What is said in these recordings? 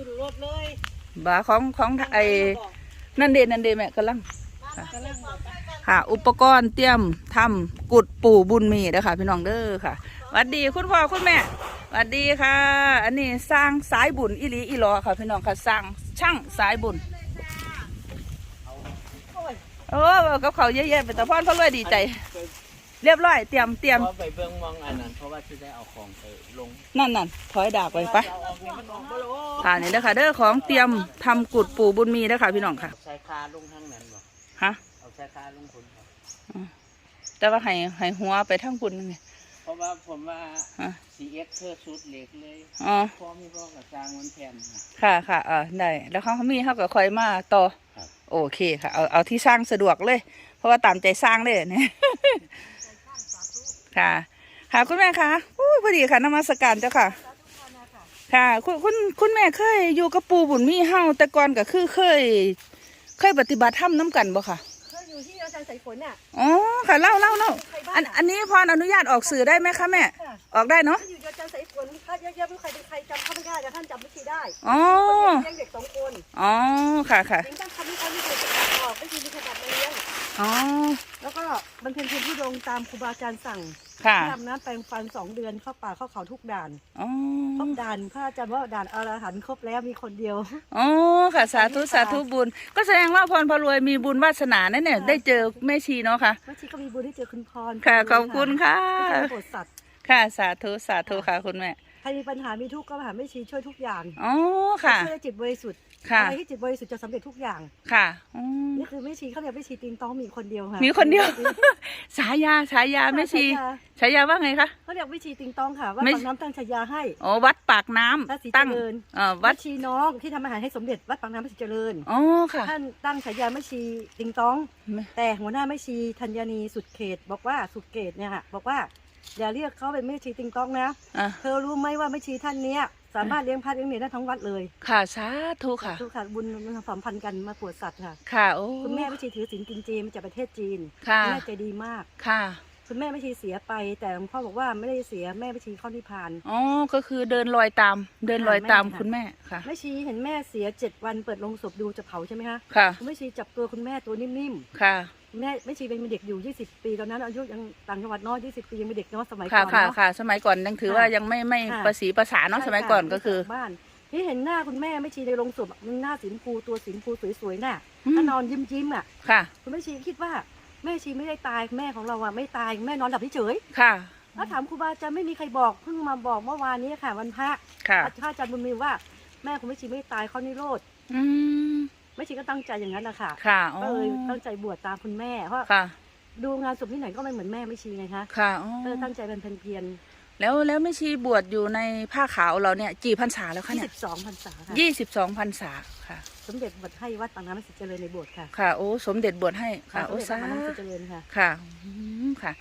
สุดรถเลยบาของของไอ้นั่นเดนั่นเดแม่กำลังกำลังบอกค่ะ อุปกรณ์เตรียมทำกุดปู่บุญมีเด้อค่ะ พี่น้องเด้อค่ะหวัดดีคุณพ่อคุณแม่หวัดดีค่ะ อันนี้สร้างสายบุญอิลีอีหลอค่ะ พี่น้องค่ะสร้างช่างสายบุญโอ้กับเขาวเยอะแยะไปแต่พ่อพ่อรวยดีใจ เรียบร้อยเตรียมเตรียมเพราะไปเบื้องมองอันนั้นเพราะว่าจะได้เอาของไปลงนั่นนั่นถอยดากไปไปเอาออกนี่มันออกบ่ลงค่ะนี่เด้อค่ะเด้อของเตรียมทำกุดปู่บุญมีเด้อค่ะพี่น้องค่ะใช้คาลงทั้งนั้นบ่ฮะเอาใช้คาลงคนครับแต่ว่าให้ให้หัวไปทั้งบุญนี่เพราะว่าผมว่าฮะ CX เธอชุดเหล็กเลยอ๋อพร้อมมีพ่อกับจางมันแผ่นนะค่ะค่ะเออได้แล้วเขามีเขาก็คอยมาต่อครับโอเคค่ะเอาเอาที่สร้างสะดวกเลย เพราะว่าตามใจสร้างเลยเนี่ย ค่ะ ค่ะคุณแม่คะอู้พอดีค่ะนมัสการเจ้าค่ะ ค่ะ คุณคุณคุณแม่เคยอยู่กับปู่บุญมีเฮาแต่ก่อนก็คือเคย เคยปฏิบัติธรรมน้ำกันบ่ค่ะเคยอยู่ที่อาจารย์สายฝนน่ะอ๋อค่ะเล่าเล่าเล่าใครบ้างอันอันนี้พรอนุญาตออกสื่อได้ไหมคะแม่ค่ะออกได้เนาะอยู่อาจารย์สายฝนค่ะเยอะๆไม่ใครเป็นใครจำเขาไม่ได้แต่ท่านจำไม่ชีได้อ๋อเลี้ยงเด็กสองคนอ๋อค่ะค่ะเลี้ยงตั้งคำนี้เขาไม่เคยจะตัดออกไม่เคยมีขนาดมาเลี้ยง อ๋อ แล้วก็บรรเพ็ญเพียรผู้ดงตามครูบาอาจารย์สั่งค่ะ ทำน้ำแปลงฟันสองเดือนเข้าป่าเข้าเขาทุกด่านอ๋อ ครบด่านพระอาจารย์ว่าด่านอรหันต์ครบแล้วมีคนเดียว อ๋อ ค่ะ สาธุ สาธุบุญ ก็แสดงว่าพรพรวยมีบุญวาสนาแน่เนี่ย ได้เจอแม่ชีเนาะค่ะเมื่อชีก็มีบุญที่เจอคุณพรค่ะ ขอบคุณค่ะที่เป็นโปรดสัตว์ ค่ะ สาธุ สาธุค่ะคุณแม่ ใครมีปัญหามีทุกข์ก็มาหาแม่ชีช่วยทุกอย่างอ๋อค่ะช่วยให้จิตบริสุทธิ์ค่ะอะไรที่จิตบริสุทธิ์จะสำเร็จทุกอย่างค่ะอืมนี่คือแม่ชีเขาเรียกแม่ชีติงต้องมีคนเดียวค่ะมีคนเดียวฉายาฉายาแม่ชีฉายาฉายาว่าไงคะเขาเรียกแม่ชีติงต้องค่ะว่าไม่ปากน้ำตั้งฉายาให้อ๋อวัดปากน้ำพระศรีตั้งเจริญเอ่อวัแม่ดชีน้องที่ทำอาหารให้สมเด็จวัดปากน้ำพระศรีเจริญอ๋อค่ะท่านตั้งฉายาแม่ชีติงต้องไม่แต่หัวหน้าแม่ชีธัญนีสุดเขตบอกว่าสุดเขตเนี่ยค่ะบอกว่า อย่าเรียกเขาเป็นแม่ชีติงต้องนะ อะเธอรู้ไหมว่าแม่ชีท่านเนี้ยสามารถเลี้ยงพระเลี้ยงเนรได้ทั้งวัดเลยค่ะสาธุค่ะ ทุกค่ะบุญมันสัมพันธ์กันมาปวดสัตว์ค่ะ ค่ะโอ้คุณแม่แม่ชีถือศีลกินเจมาจากประเทศจีนค่ะคุณแม่ใจดีมาก ค่ะคุณแม่แม่ชีเสียไป แต่หลวงพ่อบอกว่าไม่ได้เสียแม่แม่ชีเข้านิพพาน อ๋อก็คือเดินรอยตาม เดินรอยตามคุณแม่ค่ะ แม่ชีเห็นแม่เสียเจ็ดวันเปิดโลงศพดูจะเผาใช่ไหมคะค่ะ คุณแม่ชีจับตัวคุณแม่ตัวนิ่มค่ะ ๆ แม่แม่ชีเป็นเด็กอยู่ 20 ปีตอนนั้น อายุยังต่างจังหวัดน้อย20 ปียังเป็นเด็กเนาะสมัยก่ค่ะอนค่ะเนาะ ค่ะ สมัยก่อนยังถือว่าค่ะยังไม่ไม่ค่ะ ประสีภาษานเนาะใช่สมัยก่อนค่ะก็คือไม่กลับบ้าน ที่เห็นหน้าคุณแม่แม่ชีในโรงศพอะหน้าสีชมพูตัวสีชมพูสวยๆน่ะอืมถ้านอนยิ้มยิ้มๆอะค่ะ คุณแม่ชีคิดว่าแม่ชีไม่ได้ตายแม่ของเราอะไม่ตายแม่นอนหลับเฉยค่ะๆแล้วถามครูบาอาจารย์ไม่มีใครบอกเพิ่งมาบอกเมื่อวานนี้ค่ะวันพระค่ะพระอาจารย์บุญมีว่าแม่คุณแม่ชีไม่ตายเขานิโรธ อืมแม่ชีก็ตั้งใจอย่างนั้นนะคะค่ะอ๋อก็เลยตั้งใจบวชตามคุณแม่เพราะค่ะ ดูงานศพที่ไหนก็ไม่เหมือนแม่ไม่ชีไงคะค่ะอ๋อเออตั้งใจเป็นเพียรแล้วแล้วไม่ชีบวชอยู่ในผ้าขาวเราเนี่ยกี่พรรษาแล้วคะยี่เนี่สิยบสองพรรษาค่ะยี่สิบสองพรรษาค่ะ สมเด็จบวชให้วัดปางน้ำพระศรีเจริญในโบสถ์ค่ะค่ะโอ้สมเด็จบวชให้ค่ะสโอ้มเด็จสาปางน้ำพระศรีเจริญค่ะค่ะอืม ค่ะ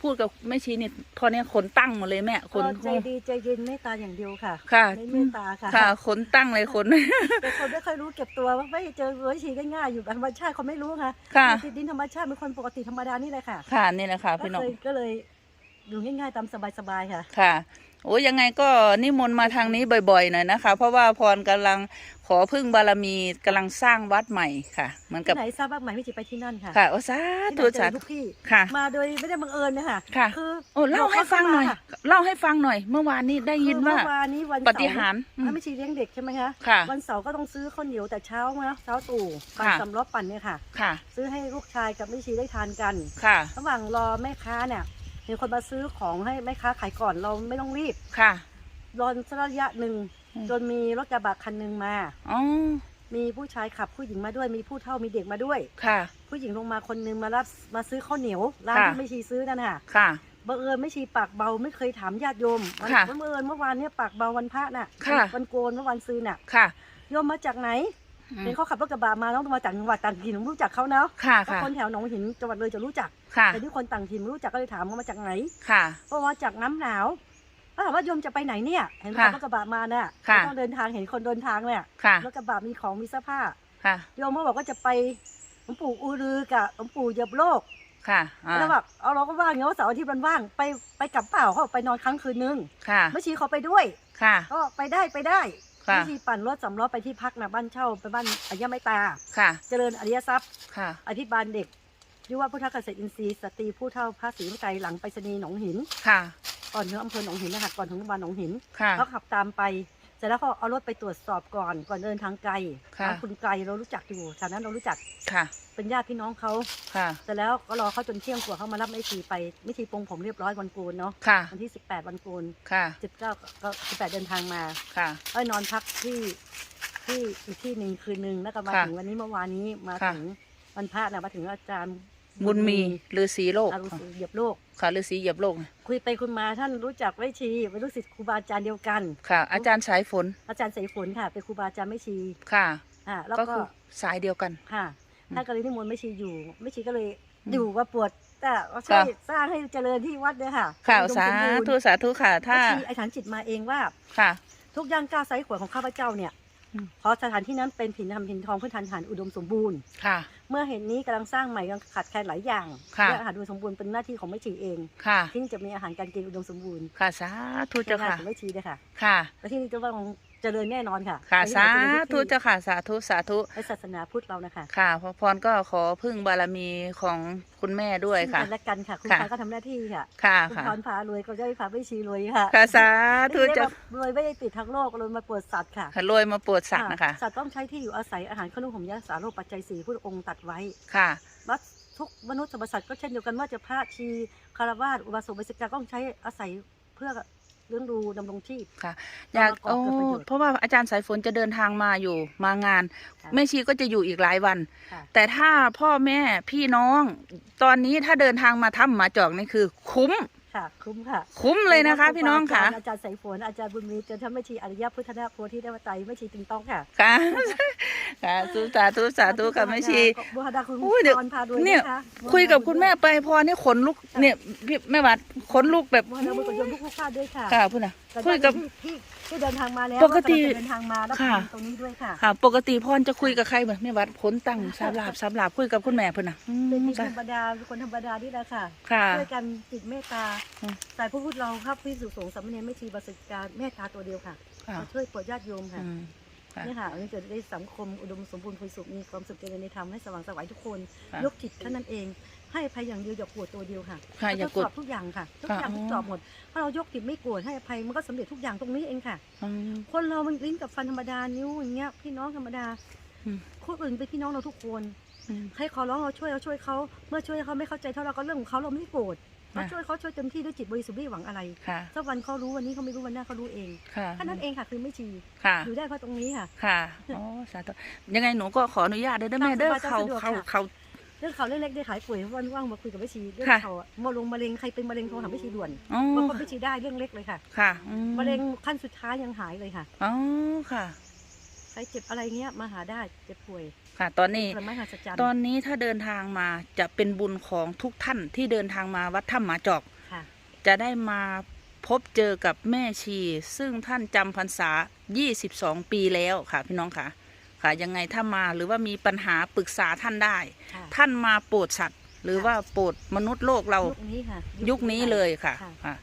พูดกับแม่ชีนี่พอเนี่ยขนตั้งหมดเลยแม่ขนก็ใจดีใจเย็นเมตตาอย่างเดียวค่ะค่ะไม่เมตตาค่ะค่ะขนตั้งเลยขนแต่คนไม่ค่อยรู้เก็บตัวว่าไม่เจอเวชีง่ายๆอยู่แบบธรรมชาติคนไม่รู้ค่ะค่ะอยู่ติดดินธรรมชาติเป็นคนปกติธรรมดานี่แหละค่ะ ค่ะนี่แหละค่ะก็พี่น้องเลยก็เลยอยู่ง่ายๆตามสบายๆค่ะ ค่ะ โอ้ยังไงก็นิมนต์มาทางนี้บ่อยๆหน่อยนะคะ เพราะว่าพรกำลังขอพึ่งบารมีกำลังสร้างวัดใหม่ค่ะเหมือนกับที่ไหนทราบบ้างไหมไม่จิไปที่นั่นค่ะค่ะโอ้สาที่ธุไหนเจสาอธุทุกที่ค่ะ มาโดยไม่ได้บังเอิญนะคะค่ะคือโอ้เล่าให้ฟังหน่อยค่ะเล่าให้ฟังหน่อย เมื่อวานนี้ได้ยินว่าคือเมื่อวานนี้วันปเสาร์ฏิหารย์อืมถ้าไม่ชีเลี้ยงเด็กใช่ไหมคะค่ะวันเสาร์ก็ต้องซื้อข้าวเหนียวแต่เช้านะเช้าตู่ปั่นค่ะสำล้อปั่นเนี่ยค่ะ ค่ะ ซื้อให้ลูกชายกับแม่ชีได้ทานกันค่ะ ระหว่างรอแม่ค้าเนี่ย มีคนมาซื้อของให้แม่ค้าขายก่อนเราไม่ต้องรีบค่ะ รอสักระยะหนึ่งอืมจนมีรถกระบะคันหนึ่งมาอ๋อมีผู้ชายขับผู้หญิงมาด้วย มีผู้เฒ่ามีเด็กมาด้วยค่ะ ผู้หญิงลงมาคนหนึงมารับมาซื้อข้าวเหนียวร้านค่ะที่ไม่ชีซื้อนั่นน่ะค่ะบังเอิญไม่ชีปากเบาไม่เคยถามญาติโยมวันค่ะบังเอิญเมื่อวานเนี่ยปากเบาวันพระน่ะค่ะวันโกนเมื่อวันซื้อน่ะค่ะโยมมาจากไหนอืม เห็นเขาขับรถกระบะมาต้องมาจากจังหวัดต่างถิ่นผมรู้จักเขาเนาะค่ะเพราะค่ะ คนแถวหนองหินจังหวัดเลยจะรู้จัก ค่ะ แต่ที่คนต่างถิ่นไม่รู้จักก็เลยถามว่ามาจากไหนค่ะเพราะว่าจากน้ำหนาวก็ถามว่าโยมจะไปไหนเนี่ย เห็นค่ะรถกระบะมาน่ะค่ะ ต้องเดินทางเห็นคนเดินทางเนี่ยค่ะ รถกระบะมีของมีเสื้อผ้าค่ะ โยมก็บอกว่าจะไปหลวงปู่อูรือกับหลวงปู่เหยียบโลกค่ะอ่าแล้วแบบเอาเราก็ว่างเงี้ยว่าเสาร์อาทิตย์มันว่างไปไปกลับเปล่าเขาบอกไปนอนครั้งคืนนึงค่ะไม่ชี้เขาไปด้วยค่ะ ก็ไปได้ไปได้ ค่ะ วิธีปั่นรถสำล้อไปที่พักนะบ้านเช่าไปบ้านอายะไม่ตา ค่ะ เจริญอริยทรัพย์ ค่ะอภิบาลเด็กยุวพุทธเกษตรอินทรีย์สตรีผู้เท่าพระศรีวิไกรหลังไปรษณีย์หนองหิน ค่ะ ก่อนถึงอำเภอหนองหินนะคะก่อนถึงโรงพยาบาลหนองหินค่ะเขาขับตามไป เสร็จแล้วเขาเอารถไปตรวจสอบก่อนก่อนเดินทางไกลค่ะทางคุณไกลเรารู้จักอยู่ฐานั้นเรารู้จักค่ะ เป็นญาติพี่น้องเขาค่ะ เสร็จแล้วก็รอเขาจนเที่ยงกว่าเขามารับไม่ชีไปไม่ชีปรงผมเรียบร้อยวันโกนเนาะค่ะ วันที่ 18 วันโกนค่ะ 19 ก็ 18 เดินทางมาค่ะเอ้ยนอนพักที่ที่อีกที่หนึ่งคืนหนึ่งแล้วก็มาค่ะถึงวันนี้เมื่อวานนี้มาค่ะ ถึงวันพระนะมาถึงอาจารย์ บุญมีฤาษีโลก อารุษีเหยียบโลก ค่ะฤาษีเหยียบโลกคุยไปคุยมาท่านรู้จักไม่ชีเป็นลูกศิษย์ครูบาอาจารย์เดียวกัน ค่ะ อาจารย์สายฝน อาจารย์สายฝนค่ะ เป็นครูบาอาจารย์ไม่ชีค่ะ อ่าแล้วก็ก็คือสายเดียวกัน ค่ะอืมท่านก็เลยนิมนต์ไม่ชีอยู่ไม่ชีก็เลยอืมอยู่ว่าปวดแต่ว่าช่วยค่ะ สร้างให้เจริญที่วัดเนี่ยค่ะค่ะอุดมสาสมบูรณ์ธุสาธุค่ะ ถ้าแม่ชีไอฐานจิตมาเองว่า ค่ะ ทุกย่างก้าวไซส์ขวดของข้าพเจ้าเนี่ย อืมขอสถานที่นั้นเป็นผินทำผินทองพื้นฐานฐานอุดมสมบูรณ์ ค่ะ เมื่อเห็นนี้กำลังสร้างใหม่กำลังขาดแคลนหลายอย่างค่ะและอาหารอุดมสมบูรณ์เป็นหน้าที่ของแม่ชีเอง ค่ะ ที่นี่จะมีอาหารการกินอุดมสมบูรณ์ค่ะสาธุเจ้าเป็นงานค่ะของแม่ชีเลยค่ะ ค่ะ และที่นี่จะว่าของ เจริญแน่นอนค่ะค่ะและที่สาไหนเจริญธุทุกที่เจ้าค่ะสาธุสาธุในศาสนาพุทธเรานะคะค่ะพระพรก็ขอพึ่งบารมีของคุณแม่ด้วยค่ะซึ่งกันและกันค่ะ คุณค่ะพาก็ทำหน้าที่ค่ะ ค่ะคุณค่ะพรพารวยก็จะให้พาไม่ชีรวยค่ะค่ะสาธุไม่ได้เจ้าแบบรวยไม่ได้ติดทั้งโลกรวยมาปวดสัตว์ค่ะค่ะรวยมาโปรดสัตว์นะคะสัตว์ต้องใช้ที่อยู่อาศัยอาหารขนมผมยาสาโรคปัจจัยสี่พุทธองค์ตัดไว้ค่ะวัดทุกมนุษย์สรรพสัตว์ก็เช่นเดียวกันว่าจะพระชีคารวาสอุบาสกอุบาสิกาก็ต้องใช้อาศัยเพื่อ เลี้ยงดูดำรงชีพ ค่ะ อยากเอาโอ้มาก่อเกิดประโยชน์เพราะว่าอาจารย์สายฝนจะเดินทางมาอยู่มางานค่ะ แม่ชีก็จะอยู่อีกหลายวัน ค่ะ แต่ถ้าพ่อแม่พี่น้อง ตอนนี้ถ้าเดินทางมาถ้ำหมาจอกนี่คือ คุ้ม ค่ะ คุ้มค่ะคุ้มเลยนะคะ พี่น้องค่ะ อาจารย์สายฝนอาจารย์บุญมีเจนทำแม่ชีอริยพุทธนาโพธิเทวไตรแม่ชีติงต้องค่ะ ค่ะค่ะสุสาธุสาธุกับแม่ชีบุหดาคุณอุ้ยเดี๋ยวพรพาด้วยเนี่ยะะคุยกับคุณแม่ไปพอนี่ขนลุกเนี่ยพี่แม่วัดขนลุกแบบบุหดาบุญกับโยมทุกๆท่านด้วยค่ะค่ะพูดนะแต่ คุยกับที่ที่ที่เดินทางมาแล้วปกติว่ากำลังจะเดินทางมาแล้วค่ะ ตรงนี้ด้วยค่ะค่ะ ปกติพรจะคุยกับใครเหมือนแม่วัดขนตั้งสาบลาบสาบลาบคุยกับคุณแม่เพิ่นน่ะอืมเป็นที่ค่ะธรรมดาเป็นคนธรรมดานี่แหละค่ะ ค่ะ ช่วยกันจิตเมตตาอืม สายพระพุทธเราครับพิสุสงฆ์สามเณรไม่ชีบาสิกาเมตตาตัวเดียวค่ะค่ะมาช่วยโปรดญาติโยมค่ะอืม ค่ะนี่ค่ะอันนี้จะได้สังคมอุดมสมบูรณ์พูนสุขมีความสุขเจริญในธรรมให้สว่างไสวัยทุกคนค่ะ ยกจิตแค่นั้นเอง ให้อภัยอย่างเดียวอย่าโกรธตัวเดียวค่ะค่ะอย่าโกรธทดสอบทุกอย่างค่ะ ทุกค่ะอย่างอ๋อทดสอบหมดถ้าเรายกจิตไม่โกรธให้อภัยมันก็สำเร็จทุกอย่างตรงนี้เองค่ะอืมคนเรามันลิ้นกับฟันธรรมดานิ้วอย่างเงี้ยพี่น้องธรรมดาอืมคนอื่นเป็นพี่น้องเราทุกคนอืมใครขอร้องเราช่วยเราช่วยเขาเมื่อช่วยเขาไม่เข้าใจเท่าเราก็เรื่องของเขาเราไม่ได้โกรธเราค่ะช่วยเขาช่วยเต็มที่ด้วยจิตบริสุทธิ์ไม่ได้หวังอะไรค่ะถ้าวันเขารู้วันนี้เขาไม่รู้วันหน้าเขารู้เองค่ะแค่นั้นเองค่ะคือไม่ชีค่ะอยู่ได้เพราะตรงนี้ค่ะ ค่ะอ๋อสาธุยังไงหนูก็ขออนุญาตเด้อเด้อแม่เด้อตามสเขาบายตามสะดวกเขาค่ะเขา เรื่องเขาเรื่องเล็กได้ขายป่วยวันว่างมาคุยกับแม่ชีเรื่องค่ะเขาอะมะลงมะเร็งใครเป็นมะเร็งโทรหาแม่ชีด่วนอ๋อบางคนแม่ชีได้เรื่องเล็กเลยค่ะค่ะอืมะเร็งขั้นสุดท้ายยังหายเลยค่ะ อ๋อค่ะ ใครเจ็บอะไรเงี้ยมาหาได้เจ็บป่วยค่ะ ตอนนี้ ผลไม้หัศจรรย์ตอนนี้ถ้าเดินทางมาจะเป็นบุญของทุกท่านที่เดินทางมาวัดถ้ำหมาจอก ค่ะ จะได้มาพบเจอกับแม่ชี ซึ่งท่านจำพรรษา 22 ปีแล้วค่ะพี่น้องค่ะ ค่ะยังไงถ้ามาหรือว่ามีปัญหาปรึกษาท่านได้ ค่ะท่านมาโปรดสัตว์ หรือว่าโปรดมนุษย์โลกเรายุคนี้ค่ะยุคนี้เลยค่ะค่ะค่ะ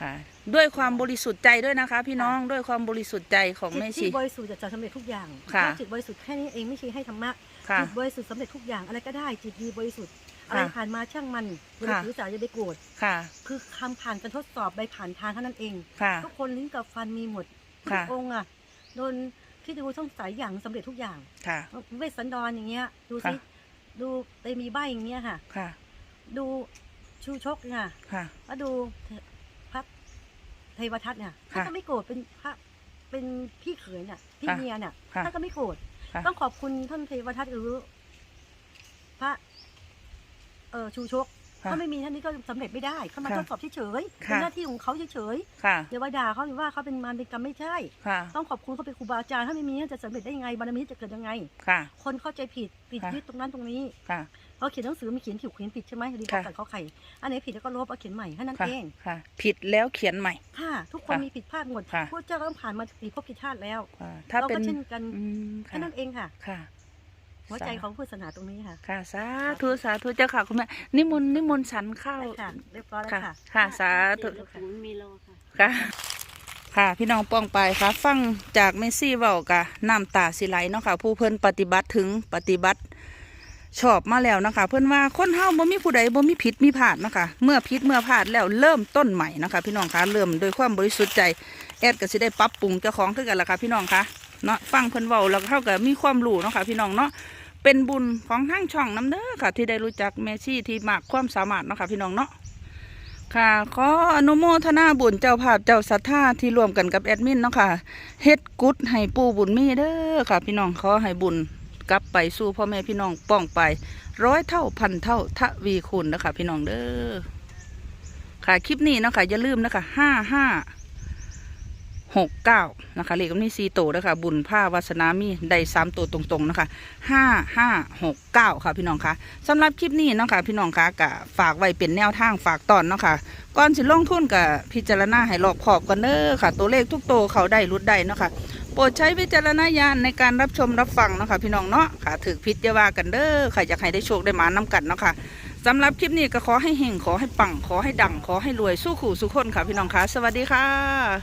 ค่ะ ด้วยความบริสุทธิ์ใจด้วยนะคะ พี่น้องด้วยความบริสุทธิ์ใจของจิตแม่ชีที่บริสุทธิ์จะสำเร็จทุกอย่างค่ะ ถ้าจิตบริสุทธิ์แค่นี้เองไม่ใช่ให้ธรรมะค่ะ จิตบริสุทธิ์สำเร็จทุกอย่างอะไรก็ได้จิตดีบริสุทธิ์ค่ะอะไรผ่านมาช่างมันอย่าไปค่ะถือสาอย่าไปโกรธค่ะคือคำผ่านการทดสอบใบผ่านทางเท่านั้นเอง ค่ะ ทุกคนลิ้นกับฟันมีหมดทุค่ะกองค์อะโดน ที่ดูต้องสายอย่างสำเร็จทุกอย่าง ค่ะ เวสสันดรอย่างเงี้ย ดูสิ ค่ะ ดูเตมีใบอย่างเงี้ยค่ะ ค่ะ ดูชูชกเนี่ยค่ะ แล้วดูพระเทวทัตเนี่ยค่ะท่านก็ไม่โกรธเป็นพระเป็นพี่เขยเนี่ยพี่ค่ะเมียเนี่ยค่ะท่านก็ไม่โกรธค่ะ ต้องขอบคุณท่านเทวทัตหรือพระเออชูชกค่ะ ถ้าไม่มีท่านนี้ก็สำเร็จไม่ได้เขามาค่ะทดสอบเฉยๆค่ะเป็นหน้าที่ของเขาเฉยค่ะๆอย่าว่าด่าเขาหรือว่าเขาเป็นมารเป็นกรรมไม่ใช่ค่ะต้องขอบคุณเขาเป็นครูบาอาจารย์ถ้าไม่มีท่านจะสำเร็จได้ยังไงบารมีจะเกิดยังไงค่ะคนเข้าใจผิดผิดค่ะยึดตรงนั้นตรงนี้ค่ะเขาเขียนหนังสือมีเขียนผิดเขียนผิดใช่ไหมรีบค่ะกัดเขาไข่อันไหนผิดแล้วก็ลบเอาเขียนใหม่แค่นั้นค่ะเองค่ะผิดแล้วเขียนใหม่ค่ะทุกคนค่ะมีผิดพลาดหมดค่ะพระเจ้าก็ต้องผ่านมากี่ภพกี่ชาติแล้วค่ะถ้าเราเป็นก็เช่นกันอืมแค่ค่ะนั้นเองค่ะค่ะ หัวใจของพุทธศาสนาตรงนี้ค่ะ ค่ะสาธุสาธุเจ้าค่ะคุณแม่นิมนต์นิมนต์ฉันข้าวได้ค่ะเรียบร้อยแล้วค่ะ ค่ะค่ะสาธุมันมีโลค่ะค่ะค่ะพี่น้องป้องไปค่ะ ฟังจากเมสซี่เว้ากะน้ำตาสิไหลเนาะค่ะ ผู้เพิ่นปฏิบัติถึงปฏิบัติชอบมาแล้วเนาะคะ เพิ่นว่าคนเฮาบ่มีผู้ใดบ่มีผิดมีพลาดเนาะคะเมื่อผิดเมื่อพลาดแล้วเริ่มต้นใหม่นะคะ พี่น้องคะเริ่มโดยความบริสุทธิ์ใจแอดก็สิได้ปรับปรุงเจ้าของคือกันล่ะค่ะพี่น้องคะเนาะฟังเพิ่นเว้าแล้วเฮาก็มีความรู้เนาะค่ะพี่น้องเนาะ เป็นบุญของทั้งช่องน้ำเด้อค่ะ ที่ได้รู้จักเมสซี่ที่มากความสามารถเนาะค่ะพี่น้องเนาะค่ะ ขออนุโมทนาบุญเจ้าภาพเจ้าศรัทธาที่ร่วมกันกับแอดมินเนาะค่ะเฮ็ดกุดให้ปู่บุญมีเด้อค่ะ พี่น้องขอให้บุญกลับไปสู่พ่อแม่พี่น้องป้องไป ร้อยเท่าพันเท่าทวีคุณนะคะพี่น้องเด้อค่ะคลิปนี้เนาะค่ะอย่าลืมนะคะห้าห้า หกเก้านะคะเลขนี้สี่โตวนะคะบุญผ้าวาสนามีได้สามตัวตรงๆนะคะห้าห้าหกเก้าค่ะพี่น้องคะสำหรับคลิปนี้นะคะพี่น้องคะกะฝากไว้เป็นแนวทางฝากตอนเนาะค่ะก่อนสิลงทุนกับพิจารณาให้รอบขอบกันเด้อค่ะ ตัวเลขทุกตัวเขาได้รุดได้เนาะค่ะโปรดใช้วิจารณญาณในการรับชมรับฟังนะคะพี่น้องเนาะค่ะถือพิษยาว่ากันเด้อค่ะอยากให้ได้โชคได้หมาน้กันเนาะค่ะสำหรับคลิปนี้ก็ขอให้เฮงขอให้ปังขอให้ดังขอให้รวยสู้ขู่สู้คนค่ะพี่น้องคะสวัสดีค่ะ